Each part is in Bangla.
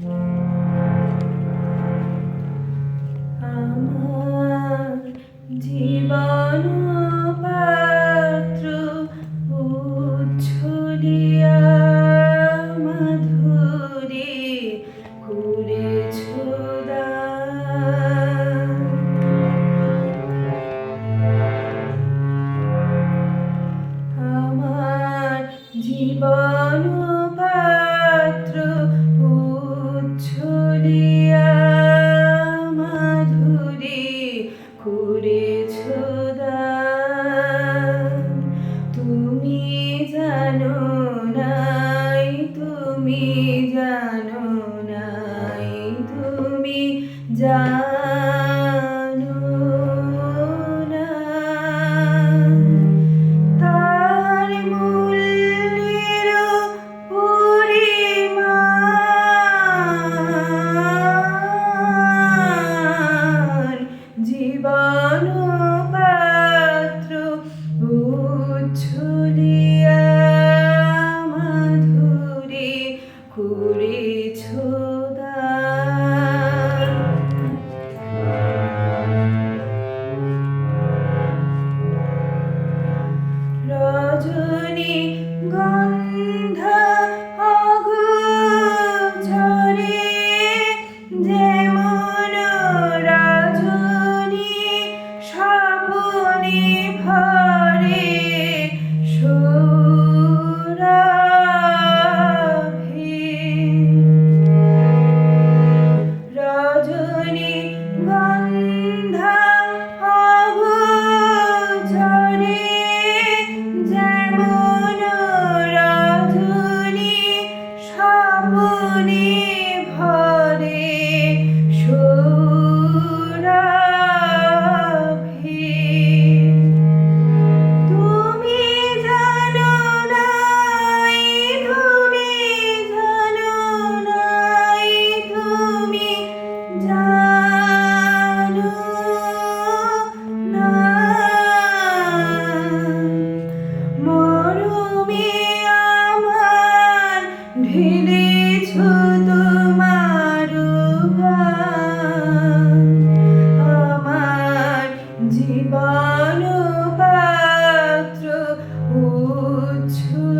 Mm-hmm. করেছ তুমি জানো নাই তুমি জানো নাই তুমি জানো 고추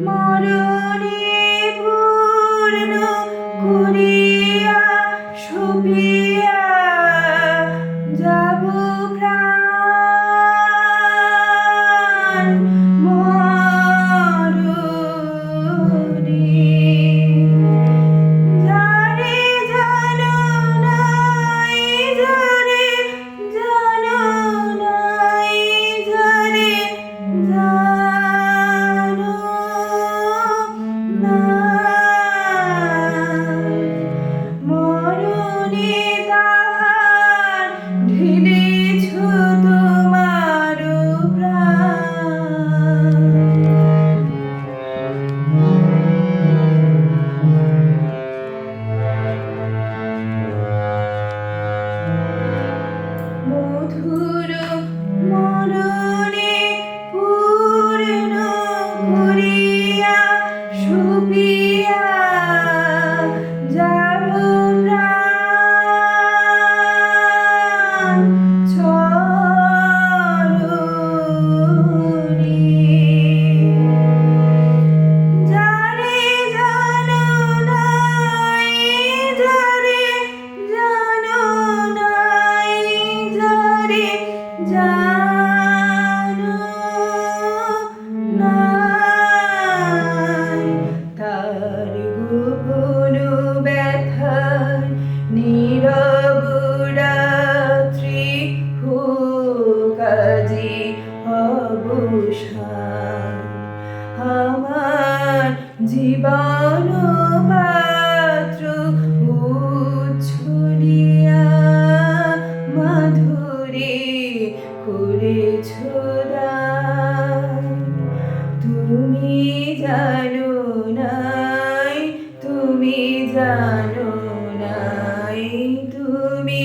মরণে পূর্ণ করিয়া শোভে be জানো নাই তুমি